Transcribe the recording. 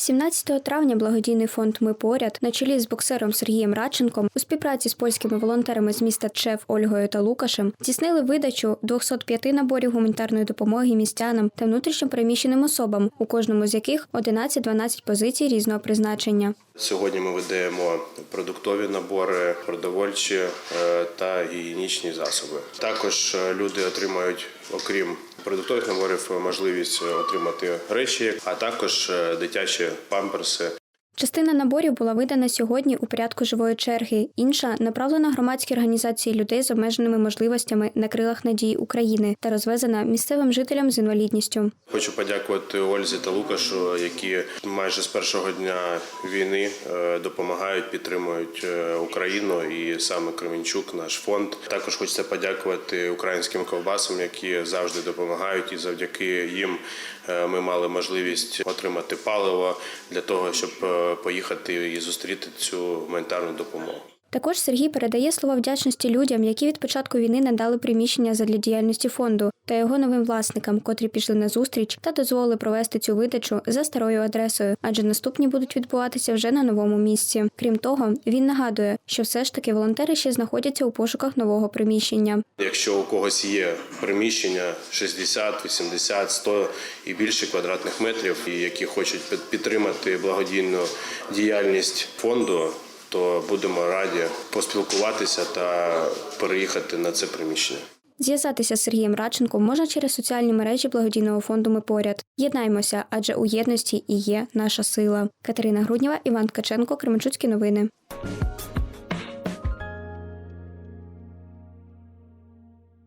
17 травня благодійний фонд Ми поряд на чолі з боксером Сергієм Радченком у співпраці з польськими волонтерами з міста Чев Ольгою та Лукашем здійснили видачу 205 наборів гуманітарної допомоги містянам та внутрішньо переміщеним особам, у кожному з яких 11-12 позицій різного призначення. Сьогодні ми видаємо продуктові набори, продовольчі е, та гігієнічні засоби. Також е, люди отримають, окрім продуктових наборів, можливість отримати речі, а також е, дитячі памперси. Частина наборів була видана сьогодні у порядку живої черги. Інша направлена громадській організації людей з обмеженими можливостями на крилах надії України та розвезена місцевим жителям з інвалідністю. Хочу подякувати Ользі та Лукашу, які майже з першого дня війни е, допомагають, підтримують е, Україну і саме Кременчук, наш фонд. Також хочеться подякувати українським ковбасам, які завжди допомагають, і завдяки їм е, ми мали можливість отримати паливо для того, щоб поїхати і зустріти цю гуманітарну допомогу. Також Сергій передає слова вдячності людям, які від початку війни надали приміщення задля діяльності фонду та його новим власникам, котрі пішли на зустріч та дозволили провести цю видачу за старою адресою, адже наступні будуть відбуватися вже на новому місці. Крім того, він нагадує, що все ж таки волонтери ще знаходяться у пошуках нового приміщення. Якщо у когось є приміщення 60, 80, 100 і більше квадратних метрів, які хочуть підтримати благодійну діяльність фонду, то будемо раді поспілкуватися та переїхати на це приміщення. Зв'язатися з Сергієм Радченком можна через соціальні мережі благодійного фонду Ми поряд. Єднаймося, адже у єдності і є наша сила. Катерина Груднєва, Іван Ткаченко, Кременчуцькі новини.